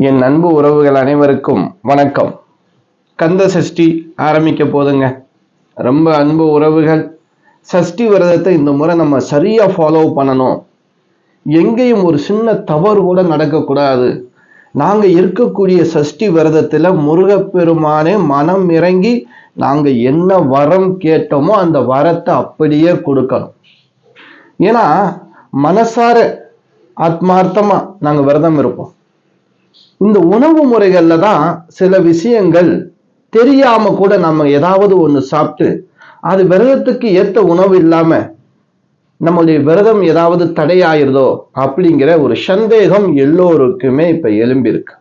என் அன்பு உறவுகள் அனைவருக்கும் வணக்கம். கந்த சஷ்டி ஆரம்பிக்க போதுங்க. ரொம்ப அன்பு உறவுகள். சஷ்டி விரதத்தை இந்த முறை நம்ம சரியா ஃபாலோ பண்ணணும். எங்கேயும் ஒரு சின்ன தவறு கூட நடக்கக்கூடாது. நாங்க இருக்கக்கூடிய சஷ்டி விரதத்துல முருகப்பெருமானே மனம் இறங்கி நாங்க என்ன வரம் கேட்டோமோ அந்த வரத்தை அப்படியே கொடுக்கணும். ஏன்னா மனசார ஆத்மார்த்தமா நாங்க விரதம் இருப்போம். இந்த உணவு முறைகள்ல தான் சில விஷயங்கள் தெரியாம கூட நம்ம ஏதாவது ஒன்று சாப்பிட்டு அது விரதத்துக்கு ஏத்த உணவு இல்லாம நம்மளுடைய விரதம் ஏதாவது தடையாயிருதோ அப்படிங்கிற ஒரு சந்தேகம் எல்லோருக்குமே இப்ப எழும்பியிருக்கு.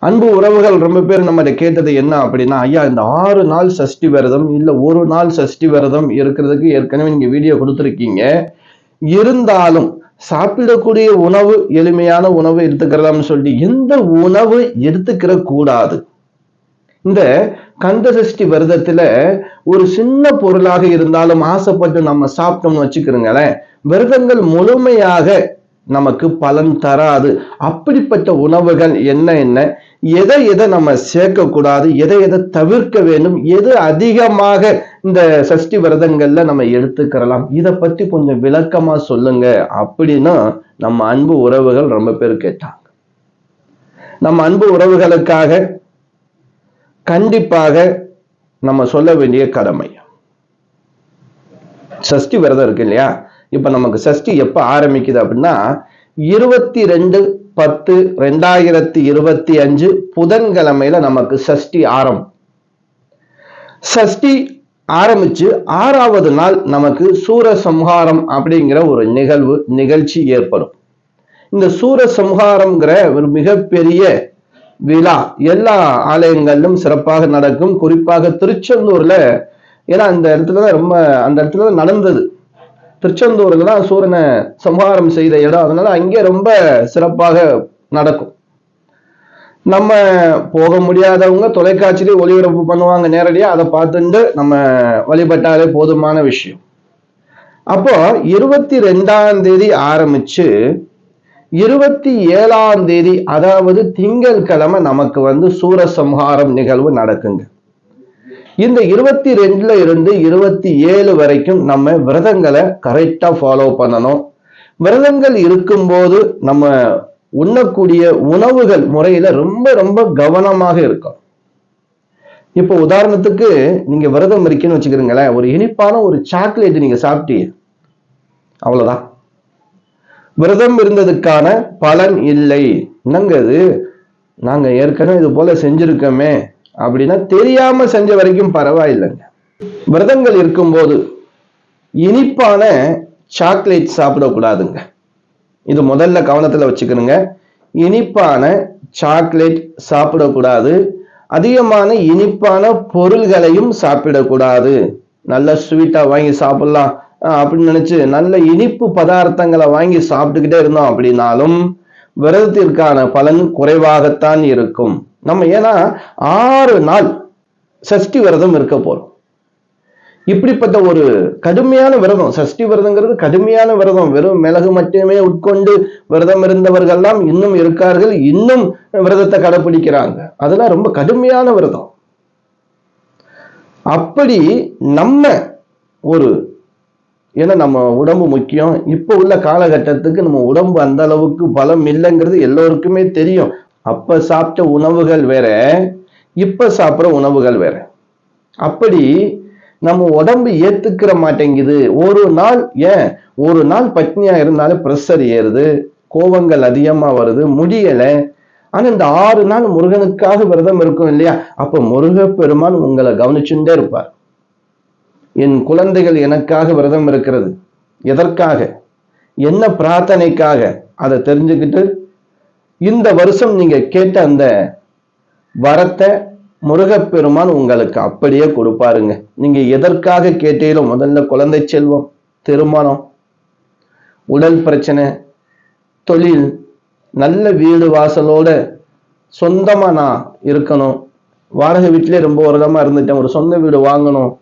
அன்பு உறவுகள் ரொம்ப பேர் நம்ம கேட்டது என்ன அப்படின்னா ஐயா இந்த ஆறு நாள் சஷ்டி விரதம் இல்ல ஒரு நாள் சஷ்டி விரதம் இருக்கிறதுக்கு ஏற்கனவே நீங்க வீடியோ கொடுத்துருக்கீங்க. இருந்தாலும் சாப்பிடக்கூடிய உணவு எளிமையான உணவு எடுத்துக்கிறலாம்னு சொல்லி எந்த உணவு எடுத்துக்கிற கூடாது. இந்த கந்தசஷ்டி விரதத்துல ஒரு சின்ன பொருளாக இருந்தாலும் ஆசைப்பட்டு நம்ம சாப்பிட்டோம்னு வச்சுக்கிறோங்களேன் விரதங்கள் முழுமையாக நமக்கு பலன் தராது. அப்படிப்பட்ட உணவுகள் என்ன என்ன? எதை எதை நம்ம சேர்க்கக்கூடாது? எதை எதை தவிர்க்க வேண்டும்? எது அதிகமாக இந்த சஷ்டி விரதங்கள்ல நம்ம எடுத்துக்கிறலாம்? இதை பத்தி கொஞ்சம் விளக்கமா சொல்லுங்க. அப்படின்னா நம்ம அன்பு உறவுகள் ரொம்ப பேர் கேட்டாங்க. நம்ம அன்பு உறவுகளுக்காக கண்டிப்பாக நம்ம சொல்ல வேண்டிய கடமை. சஷ்டி விரதம் இருக்கு இல்லையா? இப்ப நமக்கு சஷ்டி எப்ப ஆரம்பிக்குது அப்படின்னா இருபத்தி ரெண்டு பத்து ரெண்டாயிரத்தி இருபத்தி அஞ்சு புதன்கிழமையில நமக்கு சஷ்டி ஆரம். சஷ்டி ஆரம்பிச்சு ஆறாவது நாள் நமக்கு சூரசம்ஹாரம் அப்படிங்கிற ஒரு நிகழ்வு நிகழ்ச்சி ஏற்படும். இந்த சூரசம்ஹாரம்ங்கிற ஒரு மிகப்பெரிய விழா எல்லா ஆலயங்களிலும் சிறப்பாக நடக்கும். குறிப்பாக திருச்செந்தூர்ல ஏன்னா அந்த இடத்துல தான் ரொம்ப அந்த இடத்துல தான் நடந்தது. திருச்செந்தூர்ல தான் சூரனை சம்ஹாரம் செய்த இடம். அதனால அங்கே ரொம்ப சிறப்பாக நடக்கும். நம்ம போக முடியாதவங்க தொலைக்காட்சியிலே ஒளிபரப்பு பண்ணுவாங்க நேரடியாக அதை பார்த்துட்டு நம்ம வழிபட்டாலே போதுமான விஷயம். அப்போ இருபத்தி ரெண்டாம் தேதி ஆரம்பிச்சு இருபத்தி ஏழாம் தேதி அதாவது திங்கட்கிழமை நமக்கு வந்து சூரசம்ஹாரம் நிகழ்வு நடக்குங்க. இந்த இருபத்தி ரெண்டுல இருந்து இருபத்தி ஏழு வரைக்கும் நம்ம விரதங்களை கரெக்டா ஃபாலோ பண்ணணும். விரதங்கள் இருக்கும்போது நம்ம உண்ணக்கூடிய உணவுகள் முறையில ரொம்ப ரொம்ப கவனமாக இருக்கும் இப்போ உதாரணத்துக்கு நீங்க விரதம் இருக்கீன்னு வச்சுக்கிறீங்களேன் ஒரு இனிப்பான ஒரு சாக்லேட் நீங்க சாப்பிட்டீங்க. அவ்வளவுதான். விரதம் இருந்ததுக்கான பலன் இல்லை. என்னங்கிறது நாங்க ஏற்கனவே இது போல செஞ்சிருக்கோமே. அப்படின்னா தெரியாம செஞ்ச வரைக்கும் பரவாயில்லைங்க. விரதங்கள் இருக்கும்போது இனிப்பான சாக்லேட் சாப்பிடக்கூடாதுங்க. இது முதல்ல கவனத்துல வச்சுக்கணுங்க. இனிப்பான சாக்லேட் சாப்பிடக்கூடாது. அதிகமான இனிப்பான பொருள்களையும் சாப்பிடக்கூடாது. நல்ல ஸ்வீட்டா வாங்கி சாப்பிடலாம் அப்படின்னு நினைச்சு நல்ல இனிப்பு பதார்த்தங்களை வாங்கி சாப்பிட்டுக்கிட்டே இருந்தோம் அப்படின்னாலும் விரதத்திற்கான பலன் குறைவாகத்தான் இருக்கும். நம்ம ஏன்னா ஆறு நாள் சஷ்டி விரதம் இருக்க போறோம். இப்படிப்பட்ட ஒரு கடுமையான விரதம் சஷ்டி விரதங்கிறது கடுமையான விரதம். வெறும் மிளகு மட்டுமே உட்கொண்டு விரதம் இருந்தவர்கள்லாம் இன்னும் இருக்கார்கள் இன்னும் விரதத்தை கடைபிடிக்கிறாங்க. அதெல்லாம் ரொம்ப கடுமையான விரதம். அப்படி நம்ம ஒரு ஏன்னா நம்ம உடம்பு முக்கியம். இப்போ உள்ள காலகட்டத்துக்கு நம்ம உடம்பு அந்த அளவுக்கு பலம் இல்லைங்கிறது எல்லோருக்குமே தெரியும். அப்ப சாப்பிட்ட உணவுகள் வேற இப்ப சாப்பிட்ற உணவுகள் வேற. அப்படி நம்ம உடம்பு ஏத்துக்கிற மாட்டேங்குது. ஒரு நாள் ஏன்? ஒரு நாள் பட்னியா இருந்தாலும் ப்ரெஷர் ஏறுது கோபங்கள் அதிகமா வருது முடியலை. ஆனா இந்த ஆறு நாள் முருகனுக்காக விரதம் இருக்கும் இல்லையா? அப்ப முருக பெருமான் உங்களை கவனிச்சுட்டே இருப்பார். என் குழந்தைகள் எனக்காக விரதம் இருக்கிறது. எதற்காக? என்ன பிரார்த்தனைக்காக? அதை தெரிஞ்சுக்கிட்டு இந்த வருஷம் நீங்க கேட்ட அந்த வரத்தை முருகப்பெருமான் உங்களுக்கு அப்படியே கொடுப்பாருங்க. நீங்க எதற்காக கேட்டீங்களோ முதல்ல குழந்தை செல்வம் திருமணம் உடல் பிரச்சனை தொழில் நல்ல வீடு வாசலோட சொந்தமா நான் இருக்கணும். வாடகை வீட்டிலே ரொம்ப வருடமா இருந்துட்டேன். ஒரு சொந்த வீடு வாங்கணும்.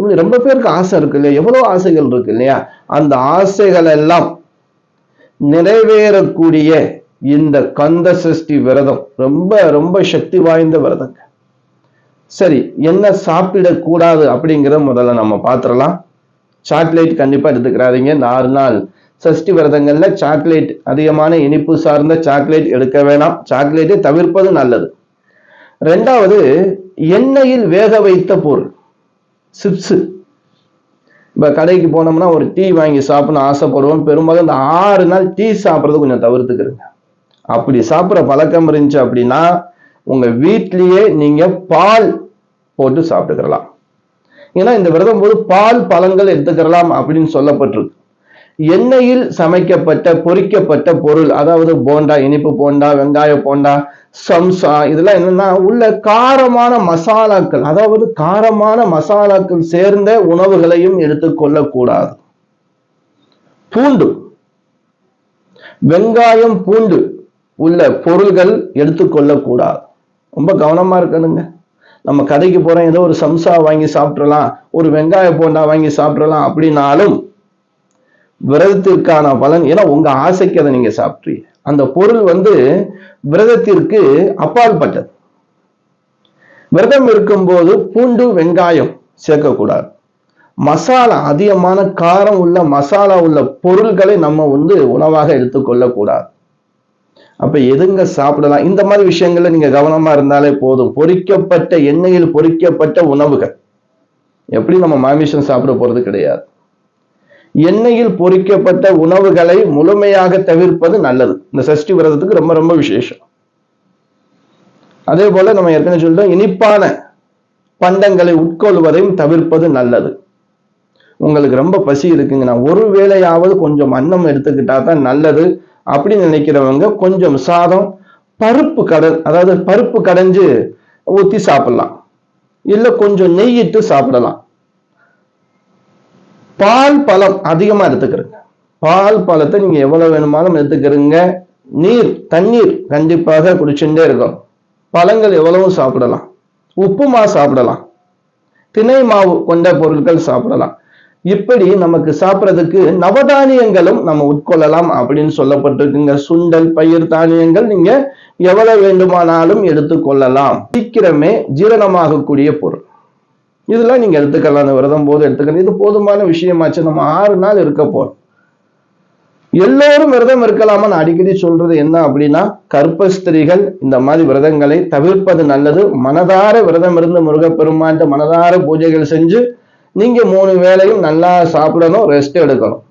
இப்படி ரொம்ப பேருக்கு ஆசை இருக்கு இல்லையா? எவ்வளவு ஆசைகள் இருக்கு இல்லையா? அந்த ஆசைகள் எல்லாம் நிறைவேறக்கூடிய இந்த கந்த சஷ்டி விரதம் ரொம்ப ரொம்ப சக்தி வாய்ந்த விரதங்க. சரி என்ன சாப்பிடக்கூடாது அப்படிங்கிறத முதல்ல நம்ம பார்த்துடலாம் சாக்லேட் கண்டிப்பா எடுத்துக்கிறாதீங்க. நாலு நாள் சஷ்டி விரதங்கள்ல சாக்லேட் அதிகமான இனிப்பு சார்ந்த சாக்லேட் எடுக்க வேணாம். சாக்லேட்டை தவிர்ப்பது நல்லது. ரெண்டாவது எண்ணெயில் வேக வைத்த பொருள். சிப்ஸு. இப்போ கடைக்கு போனோம்னா ஒரு டீ வாங்கி சாப்பிடணும் ஆசைப்படுவோம். பெரும்பாலும் இந்த ஆறு நாள் டீ சாப்பிட்றது கொஞ்சம் தவிர்த்துக்கிறங்க அப்படி சாப்பிட்ற பழக்கம் இருந்துச்சு அப்படின்னா உங்கள் வீட்லேயே நீங்கள் பால் போட்டு சாப்பிட்டுக்கிறலாம். ஏன்னா இந்த விரதம் போது பால் பழங்கள் எடுத்துக்கிறலாம் அப்படின்னு சொல்லப்பட்டிருக்கு. எண்ணெயில் சமைக்கப்பட்ட பொறிக்கப்பட்ட பொருள் அதாவது போண்டா இனிப்பு போண்டா வெங்காய போண்டா சம்சா இதெல்லாம் என்னன்னா உள்ள காரமான மசாலாக்கள் அதாவது காரமான மசாலாக்கள் சேர்ந்த உணவுகளையும் எடுத்துக்கொள்ளக்கூடாது பூண்டு. வெங்காயம் பூண்டு உள்ள பொருள்கள் எடுத்துக்கொள்ளக்கூடாது ரொம்ப கவனமா இருக்கணுங்க. நம்ம கடைக்கு போறோம் ஏதோ ஒரு சம்சா வாங்கி சாப்பிட்றலாம் ஒரு வெங்காய போண்டா வாங்கி சாப்பிட்றலாம் அப்படின்னாலும் விரதத்திற்கான பலன். ஏன்னா உங்க ஆசைக்கு அதை நீங்க சாப்பிட்றீங்க. அந்த பொருள் வந்து விரதத்திற்கு அப்பாற்பட்டது விரதம் இருக்கும்போது பூண்டு வெங்காயம் சேர்க்கக்கூடாது. மசாலா அதிகமான காரம் உள்ள மசாலா உள்ள பொருள்களை நம்ம வந்து உணவாக எடுத்துக்கொள்ளக்கூடாது அப்ப எதுங்க சாப்பிடலாம்? இந்த மாதிரி விஷயங்கள்ல நீங்க கவனமா இருந்தாலே போதும். பொறிக்கப்பட்ட எண்ணெயில் பொறிக்கப்பட்ட உணவுகள். எப்படி நம்ம மாமிசம் சாப்பிட போறது கிடையாது. எண்ணெயில் பொறிக்கப்பட்ட உணவுகளை முழுமையாக தவிர்ப்பது நல்லது. இந்த சஷ்டி விரதத்துக்கு ரொம்ப ரொம்ப விசேஷம். அதே போல நம்ம ஏற்கனவே சொல்லிட்டோம் இனிப்பான பண்டங்களை உட்கொள்வதையும் தவிர்ப்பது நல்லது. உங்களுக்கு ரொம்ப பசி இருக்குங்கன்னா ஒரு வேளையாவது கொஞ்சம் அன்னம் எடுத்துக்கிட்டா தான் நல்லது அப்படின்னு நினைக்கிறவங்க கொஞ்சம் சாதம் பருப்பு கடன் அதாவது பருப்பு கடைஞ்சு ஊத்தி சாப்பிடலாம். இல்ல கொஞ்சம் நெய்யிட்டு சாப்பிடலாம். பால் பழம் அதிகமா எடுத்துக்கிறேங்க பால் பழத்தை நீங்க எவ்வளவு வேணுமாலும் எடுத்துக்கிறீங்க. நீர் தண்ணீர் கண்டிப்பாக குடிச்சுட்டே இருக்கும் பழங்கள் எவ்வளவும் சாப்பிடலாம். உப்புமா சாப்பிடலாம். திணை மாவு கொண்ட பொருட்கள் சாப்பிடலாம். இப்படி நமக்கு சாப்பிட்றதுக்கு நவதானியங்களும் நம்ம உட்கொள்ளலாம் அப்படின்னு சொல்லப்பட்டிருக்குங்க. சுண்டல் பயிர் தானியங்கள் நீங்க எவ்வளவு வேண்டுமானாலும் எடுத்துக்கொள்ளலாம். சீக்கிரமே ஜீரணமாகக்கூடிய பொருள். இதெல்லாம் நீங்க எடுத்துக்கலாம். அந்த விரதம் போது எடுத்துக்கலாம். இது போதுமான விஷயமாச்சு. நம்ம ஆறு நாள் இருக்க போறோம். எல்லோரும் விரதம் இருக்கலாமா? நான் அடிக்கடி சொல்றது என்ன அப்படின்னா கர்ப்பஸ்திரிகள் இந்த மாதிரி விரதங்களை தவிர்ப்பது நல்லது. மனதார விரதம் இருந்து முருகப்பெருமான்ட்டு மனதார பூஜைகள் செஞ்சு நீங்க மூணு வேளையும் நல்லா சாப்பிடணும் ரெஸ்ட் எடுக்கணும்.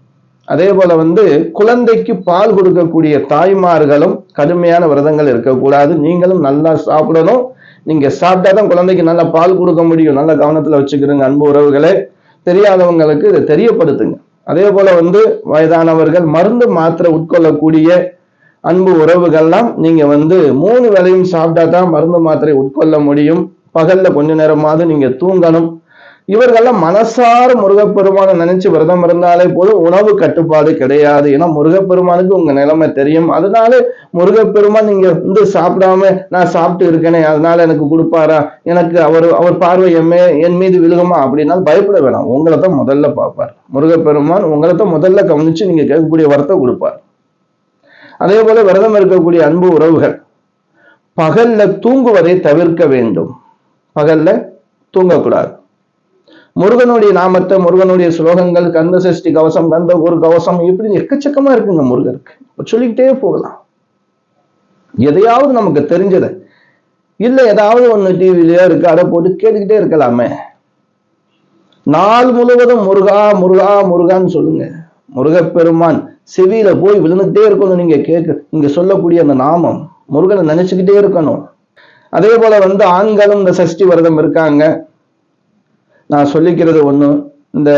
அதே போல வந்து குழந்தைக்கு பால் கொடுக்கக்கூடிய தாய்மார்களும் கடுமையான விரதங்கள் இருக்கக்கூடாது. நீங்களும் நல்லா சாப்பிடணும். நீங்க சாப்பிட்டா தான் குழந்தைக்கு நல்ல பால் கொடுக்க முடியும். நல்ல கவனத்துல வச்சுக்கிறோங்க அன்பு உறவுகளே. தெரியாதவங்களுக்கு இதை தெரியப்படுத்துங்க. அதே போல வந்து வயதானவர்கள் மருந்து மாத்திரை உட்கொள்ளக்கூடிய அன்பு உறவுகள்லாம் நீங்க வந்து மூணு வேளையும் சாப்பிட்டா தான் மருந்து மாத்திரை உட்கொள்ள முடியும். பகல்ல கொஞ்ச நேரமாவது நீங்க தூங்கணும். இவர்கள்லாம் மனசார முருகப்பெருமானை நினைச்சு விரதம் இருந்தாலே போதும் உணவு கட்டுப்பாடு கிடையாது. ஏன்னா முருகப்பெருமானுக்கு உங்க நிலைமை தெரியும். அதனால முருகப்பெருமான் நீங்க வந்து சாப்பிடாம நான் சாப்பிட்டு இருக்கேனே அதனால எனக்கு கொடுப்பாரா? எனக்கு அவர் அவர் பார்வை எம்மே என் மீது விழுகுமா? அப்படின்னா பயப்பட வேணாம். உங்களை தான் முதல்ல பார்ப்பார். முருகப்பெருமான் உங்களை தான் முதல்ல கவனிச்சு நீங்க கேட்கக்கூடிய வரத்தை கொடுப்பார். அதே போல விரதம் இருக்கக்கூடிய அன்பு உறவுகள் பகல்ல தூங்குவதை தவிர்க்க வேண்டும். பகல்ல தூங்கக்கூடாது. முருகனுடைய நாமத்தை முருகனுடைய ஸ்லோகங்கள் கந்த சஷ்டி கவசம் கந்த ஒரு கவசம் இப்படி எக்கச்சக்கமா இருக்குங்க முருகருக்கு. சொல்லிக்கிட்டே போகலாம். எதையாவது நமக்கு தெரிஞ்சதை. இல்ல ஏதாவது ஒண்ணு டிவிலையோ இருக்கு அதை போட்டு கேட்டுக்கிட்டே இருக்கலாமே. நாள் முழுவதும் முருகா முருகா முருகான்னு சொல்லுங்க. முருகப்பெருமான் செவியில போய் விழுந்துட்டே இருக்கணும் நீங்க கேட்க நீங்க சொல்லக்கூடிய அந்த நாமம் முருகனை நினைச்சுக்கிட்டே இருக்கணும். அதே போல வந்து ஆண்களும் இந்த சஷ்டி விரதம் இருக்காங்க. நான் சொல்லிக்கிறது ஒன்று இந்த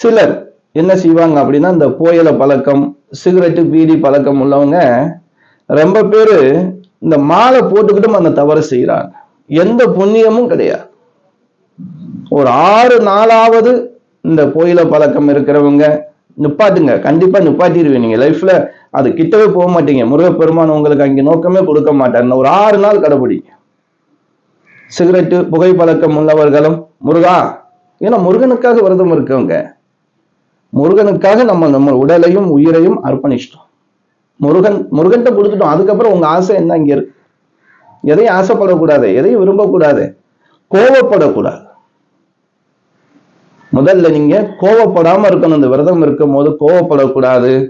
சிலர் என்ன செய்வாங்க அப்படின்னா இந்த புயல பழக்கம் சிகரெட்டு பீடி பழக்கம் உள்ளவங்க ரொம்ப பேர் இந்த மாலை போட்டுக்கிட்டும் அந்த தவறு செய்கிறாங்க எந்த புண்ணியமும் கிடையாது. ஒரு ஆறு நாளாவது இந்த புயல பழக்கம் இருக்கிறவங்க நிப்பாட்டுங்க. கண்டிப்பா நிப்பாட்டிடுவீங்க நீங்க லைஃப்ல அது கிட்டவே போக மாட்டீங்க. முருகப்பெருமான் உங்களுக்கு அங்கே நோக்கமே கொடுக்க மாட்டார். ஒரு ஆறு நாள் கடைபிடிங்க சிகரெட்டு புகைப்பழக்கம் உள்ளவர்களும் முருகா ஏன்னா முருகனுக்காக விரதம் இருக்கவங்க. முருகனுக்காக நம்ம நம்ம உடலையும் உயிரையும் அர்ப்பணிச்சிட்டோம். முருகன் முருகன்ட்ட கொடுத்துட்டோம். அதுக்கப்புறம் உங்க ஆசை என்ன இங்க இருக்கு? எதையும் ஆசைப்படக்கூடாது எதையும் விரும்பக்கூடாது கோவப்படக்கூடாது. முதல்ல நீங்க கோவப்படாம இருக்கணும். இந்த விரதம் இருக்கும் போது கோவப்படக்கூடாது.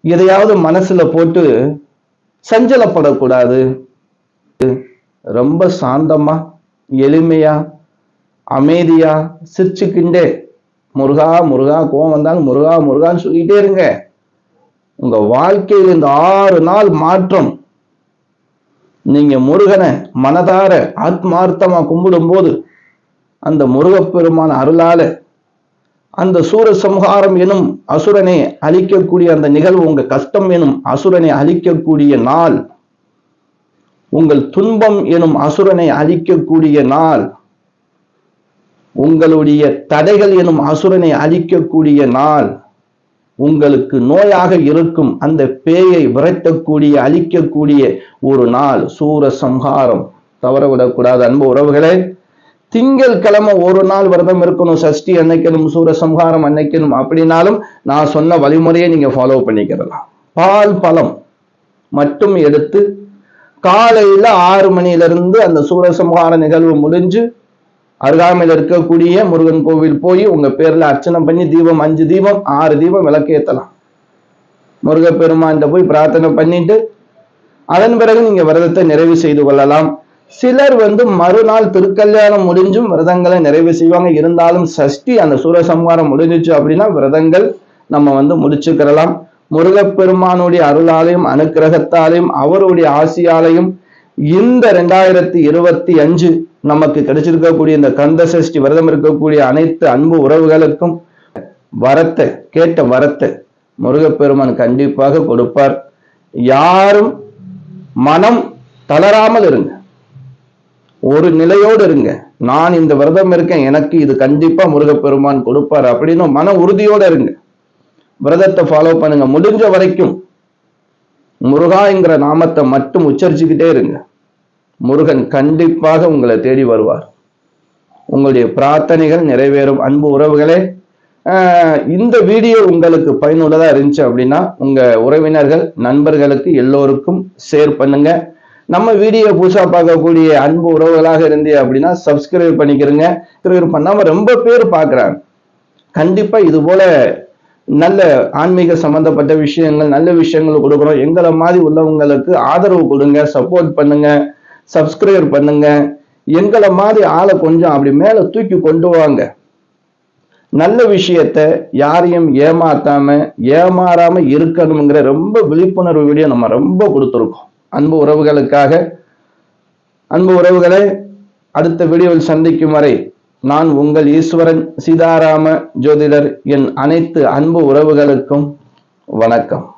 எதையாவது மனசுல போட்டு சஞ்சலப்படக்கூடாது. ரொம்ப சாந்தமா எளிமையா அமைதியா சிரிச்சுக்கிண்டே முருகா முருகா கோவம் வந்தாங்க முருகா முருகான்னு சொல்லிட்டே இருங்க. உங்க வாழ்க்கையில் இந்த ஆறு நாள் மாற்றம். நீங்க முருகனை மனதார ஆத்மார்த்தமா கும்பிடும் போது அந்த முருகப்பெருமான அருளால அந்த சூர சம்ஹாரம் எனும் அசுரனை அழிக்கக்கூடிய அந்த நிகழ்வு உங்க கஷ்டம் எனும் அசுரனை அழிக்கக்கூடிய நாள் உங்கள் துன்பம் எனும் அசுரனை அழிக்கக்கூடிய நாள் உங்களுடைய தடைகள் எனும் அசுரனை அழிக்கக்கூடிய நாள் உங்களுக்கு நோயாக இருக்கும் அந்த பேயை விரட்டக்கூடிய அழிக்கக்கூடிய ஒரு நாள் சூர சம்ஹாரம் தவறவிடக்கூடாது. அன்பு உறவுகளே திங்கள் கிழமை ஒரு நாள் விரதம் இருக்கணும். சஷ்டி அன்னைக்கணும் சூரசம்ஹாரம் அன்னைக்கணும் அப்படின்னாலும் நான் சொன்ன வழிமுறையை நீங்க ஃபாலோ பண்ணிக்கிறலாம். பால் பழம் மட்டும் எடுத்து காலையில ஆறு மணியிலிருந்து அந்த சூரசம்ஹார நிகழ்வு முடிஞ்சு அருகாமையில் இருக்கக்கூடிய முருகன் கோவில் போய் உங்க பேர்ல அர்ச்சனை பண்ணி தீபம் அஞ்சு தீபம் ஆறு தீபம் விளக்கேற்றலாம் முருகப்பெருமான்கிட்ட போய் பிரார்த்தனை பண்ணிட்டு அதன் பிறகு நீங்க விரதத்தை நிறைவு செய்து கொள்ளலாம். சிலர் வந்து மறுநாள் திருக்கல்யாணம் முடிஞ்சும் விரதங்களை நிறைவு செய்வாங்க. இருந்தாலும் சஷ்டி அந்த சூரசம்ஹாரம் முடிஞ்சிச்சு அப்படின்னா விரதங்கள் நம்ம வந்து முடிச்சுக்கிறலாம். முருகப்பெருமானுடைய அருளாலையும் அனுக்கிரகத்தாலையும் அவருடைய ஆசியாலையும் இந்த ரெண்டாயிரத்தி இருபத்தி அஞ்சு நமக்கு கிடைச்சிருக்கக்கூடிய இந்த கந்த சஷ்டி விரதம் இருக்கக்கூடிய அனைத்து அன்பு உறவுகளுக்கும் வரத்தை கேட்ட வரத்தை முருகப்பெருமான் கண்டிப்பாக கொடுப்பார். யாரும் மனம் தளராமல் இருங்க. ஒரு நிலையோடு இருங்க. நான் இந்த விரதம் இருக்கேன் எனக்கு இது கண்டிப்பா முருகப்பெருமான் கொடுப்பார் அப்படின்னு மன உறுதியோட இருங்க. விரதத்தை ஃபாலோ பண்ணுங்க. முடிஞ்ச வரைக்கும் முருகாங்கிற நாமத்தை மட்டும் உச்சரிச்சுக்கிட்டே இருங்க. முருகன் கண்டிப்பாக உங்களை தேடி வருவார். உங்களுடைய பிரார்த்தனைகள் நிறைவேறும். அன்பு உறவுகளே இந்த வீடியோ உங்களுக்கு பயனுள்ளதா இருந்துச்சு அப்படின்னா உங்க உறவினர்கள் நண்பர்களுக்கு எல்லோருக்கும் ஷேர் பண்ணுங்க. நம்ம வீடியோ புதுசா பார்க்கக்கூடிய அன்பு உறவுகளாக இருந்தே அப்படின்னா சப்ஸ்கிரைப் பண்ணிக்கிறங்க. சப்ஸ்கிரைப் பண்ணாம ரொம்ப பேர் பார்க்குறாங்க. கண்டிப்பா இது போல நல்ல ஆன்மீக சம்பந்தப்பட்ட விஷயங்கள் நல்ல விஷயங்கள் கொடுக்குறோம் எங்களை மாதிரி உள்ளவங்களுக்கு ஆதரவு கொடுங்க சப்போர்ட் பண்ணுங்க சப்ஸ்கிரைப் பண்ணுங்க. எங்களை மாதிரி ஆளை கொஞ்சம் அப்படி மேல தூக்கி கொண்டு வாங்க. நல்ல விஷயத்த யாரையும் ஏமாத்தாம ஏமாறாம இருக்கணுங்கிற ரொம்ப விழிப்புணர்வு வீடியோ நம்ம ரொம்ப கொடுத்துருக்கோம். அன்பு உறவுகளுக்காக. அன்பு உறவுகளை அடுத்த வீடியோவில் சந்திக்கும் வரை நான் உங்கள் ஈஸ்வரன் சீதாராம ஜோதிடர் என் அனைத்து அன்பு உறவுகளுக்கும் வணக்கம்.